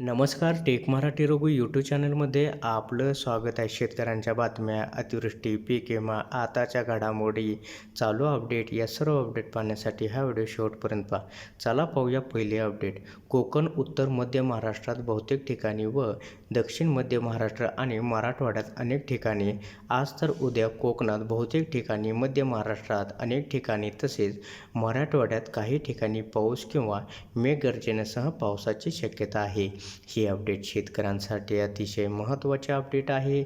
नमस्कार take Marathi Raghu YouTube चॅनलमध्ये आपलं स्वागत आहे. शेतकऱ्यांच्या बातम्या अतिवृष्टी पीक विमा आताच्या घडामोडी. चालू अपडेट या सर्व अपडेट पाहण्यासाठी हा व्हिडिओ शेवटपर्यंत पहा. चला पाहूया पहिले अपडेट. कोकण उत्तर मध्य महाराष्ट्रात बहुतेक ठिकाणी व दक्षिण मध्य महाराष्ट्र आणि मराठवाड्यात अनेक ठिकाणी. आज तर उद्या कोकणात बहुतेक ठिकाणी मध्य महाराष्ट्रात अनेक ठिकाणी तसेच मराठवाड्यात काही ठिकाणी पाऊस किंवा मेघगर्जनेसह पावसाची शक्यता आहे. ही अपडेट शेतकऱ्यांसाठी अतिशय महत्त्वाचे अपडेट आहे.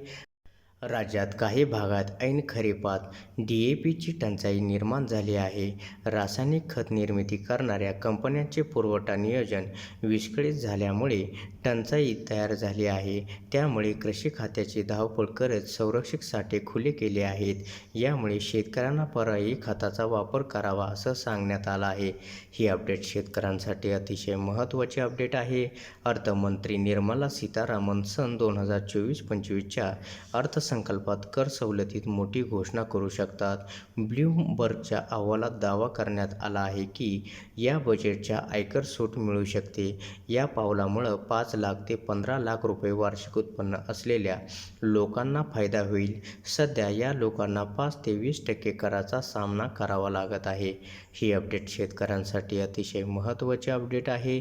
राज्यात काही भागात ऐन खरीपात डी ए पीची टंचाई निर्माण झाली आहे. रासायनिक खत निर्मिती करणाऱ्या कंपन्यांचे पुरवठा नियोजन विस्कळीत झाल्यामुळे टंचाई तयार झाली आहे. त्यामुळे कृषी खात्याची धावपळ करत संरक्षक साठे खुले केले आहेत. यामुळे शेतकऱ्यांना पर्यायी खताचा वापर करावा असं सांगण्यात आलं आहे. ही अपडेट शेतकऱ्यांसाठी अतिशय महत्त्वाची अपडेट आहे. अर्थमंत्री निर्मला सीतारामन सन दोन हजार चोवीस पंचवीसच्या अर्थसंकल्पात कर सवलतीत मोठी घोषणा करू शकतात. ब्ल्यूमबर्गच्या अहवालात दावा करण्यात आला आहे की या बजेटच्या आयकर सूट मिळू शकते. या पावलामुळं पाच लाख ते पंधरा लाख रुपये वार्षिक उत्पन्न असलेल्या लोकांना फायदा होईल. सध्या या लोकांना पाच ते वीस टक्के कराचा सामना करावा लागत आहे. ही अपडेट शेतकऱ्यांसाठी अतिशय महत्त्वाची अपडेट आहे.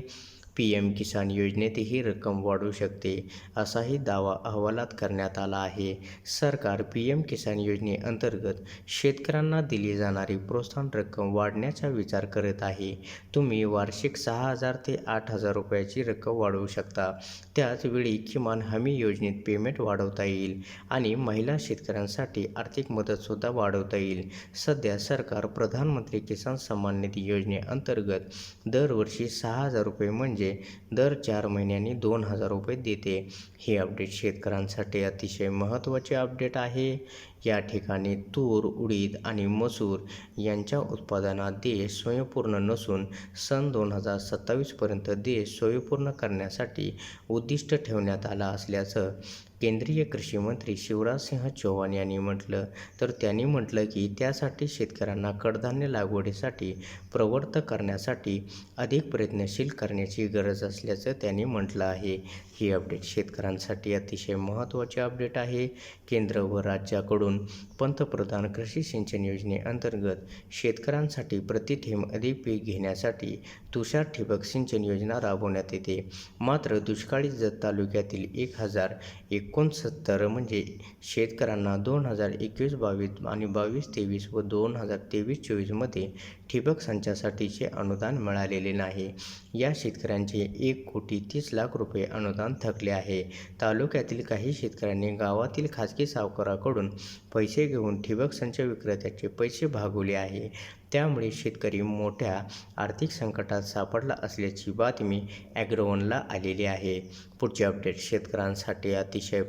पी एम किसान योजनेत ही रक्कम वाढू शकते असाही दावा अहवालात करण्यात आला आहे. सरकार पी एम किसान योजनेअंतर्गत शेतकऱ्यांना दिली जाणारी प्रोत्साहन रक्कम वाढण्याचा विचार करत आहे. तुम्ही वार्षिक सहा हजार ते आठ हजार रुपयाची रक्कम वाढवू शकता. त्याचवेळी किमान हमी योजनेत पेमेंट वाढवता येईल आणि महिला शेतकऱ्यांसाठी आर्थिक मदतसुद्धा वाढवता येईल. सध्या सरकार प्रधानमंत्री किसान सन्मान निधी योजनेअंतर्गत दरवर्षी सहा हजार रुपये म्हणजे म्हणजे दर चार महिन्यांनी दोन हजार रुपये देते. हे अपडेट शेतकऱ्यांसाठी अतिशय महत्त्वाचे अपडेट आहे. या ठिकाणी तूर उडीद आणि मसूर यांच्या उत्पादनात देश स्वयंपूर्ण नसून सन दोन हजार सत्तावीसपर्यंत देश स्वयंपूर्ण करण्यासाठी उद्दिष्ट ठेवण्यात आला असल्याचं केंद्रीय कृषी मंत्री शिवराजसिंह चौहान यांनी म्हटलं तर त्यांनी म्हटलं की त्यासाठी शेतकऱ्यांना कडधान्य लागवडीसाठी प्रवृत्त करण्यासाठी अधिक प्रयत्नशील करण्याची गरज असल्याचं त्यांनी म्हटलं आहे. ही अपडेट शेतकऱ्यांसाठी अतिशय महत्त्वाचे अपडेट आहे. केंद्र व राज्याकडून पंतप्रधान कृषी सिंचन योजनेअंतर्गत शेतकऱ्यांसाठी प्रतिथेम अधिक पीक घेण्यासाठी तुषार ठिबक सिंचन योजना राबवण्यात येते. मात्र दुष्काळी जत तालुक्यातील एक हजार एक एकोणसत्तर म्हणजे शेतकऱ्यांना दोन हजार एकवीस बावीस आणि बावीस तेवीस व दोन हजार तेवीस चोवीसमध्ये ठिबक संचासाठीचे अनुदान मिळालेले नाही. या शेतकऱ्यांचे एक कोटी तीस लाख रुपये अनुदान थकले आहे. तालुक्यातील काही शेतकऱ्यांनी गावातील खाजगी सावकाराकडून पैसे घेऊन ठिबक संच विक्रेत्याचे पैसे भागवले आहे. त्यामुळे शेतकरी मोठ्या आर्थिक संकटात सापडला असल्याची बातमी ॲग्रोवनला आलेली आहे. पुढचे अपडेट शेतकऱ्यांसाठी अतिशय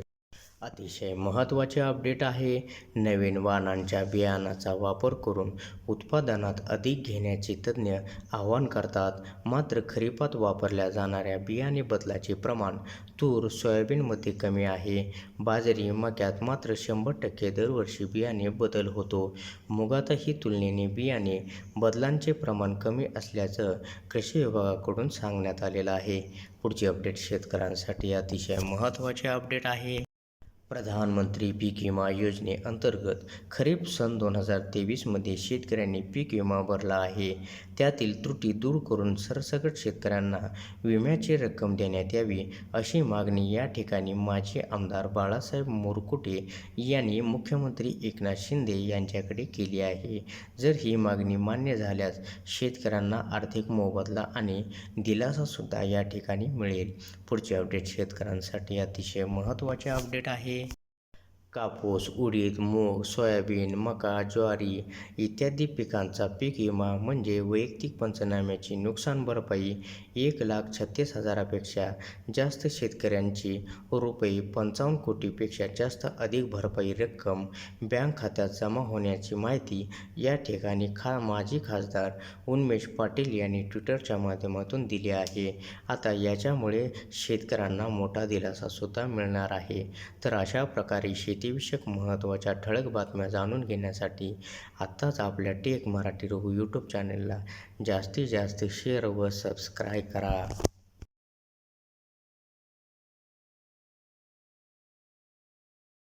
अतिशय महत्त्वाचे अपडेट आहे. नवीन वाहनांच्या बियाणाचा वापर करून उत्पादनात अधिक घेण्याचे तज्ज्ञ आवाहन करतात. मात्र खरीपात वापरल्या जाणाऱ्या बियाणे बदलाचे प्रमाण तूर सोयाबीनमध्ये कमी आहे. बाजरी मक्यात मात्र शंभर टक्के दरवर्षी बियाणे बदल होतो. मुगातही तुलनेने बियाणे बदलांचे प्रमाण कमी असल्याचं कृषी विभागाकडून सांगण्यात आलेलं आहे. पुढचे अपडेट शेतकऱ्यांसाठी अतिशय महत्त्वाचे अपडेट आहे. प्रधानमंत्री पीक विमा योजनेअंतर्गत खरीप सन दोन हजार तेवीसमध्ये शेतकऱ्यांनी पीक विमा भरला आहे. त्यातील त्रुटी दूर करून सरसकट शेतकऱ्यांना विम्याची रक्कम देण्यात यावी अशी मागणी या ठिकाणी माजी आमदार बाळासाहेब मोरकुटे यांनी मुख्यमंत्री एकनाथ शिंदे यांच्याकडे केली आहे. जर ही मागणी मान्य झाल्यास शेतकऱ्यांना आर्थिक मोबदला आणि दिलासासुद्धा या ठिकाणी मिळेल. पुढचे अपडेट शेतकऱ्यांसाठी अतिशय महत्त्वाचे अपडेट आहे. कापूस उडीद मूग सोयाबीन मका ज्वारी इत्यादी पिकांचा पीक विमा म्हणजे वैयक्तिक पंचनाम्याची नुकसान भरपाई एक लाख छत्तीस हजारापेक्षा जास्त शेतकऱ्यांची रुपये पंचावन्न कोटीपेक्षा जास्त अधिक भरपाई रक्कम बँक खात्यात जमा होण्याची माहिती या ठिकाणी खा माजी खासदार उन्मेष पाटील यांनी ट्विटरच्या माध्यमातून दिली आहे. आता याच्यामुळे शेतकऱ्यांना मोठा दिलासासुद्धा मिळणार आहे. तर अशा प्रकारे शेती शेतीविषयक महत्त्वाच्या ठळक बातम्या जाणून घेण्यासाठी आत्ताच आपल्या टेक मराठी रघु यूट्यूब चॅनलला जास्तीत जास्त शेअर व सबस्क्राईब करा.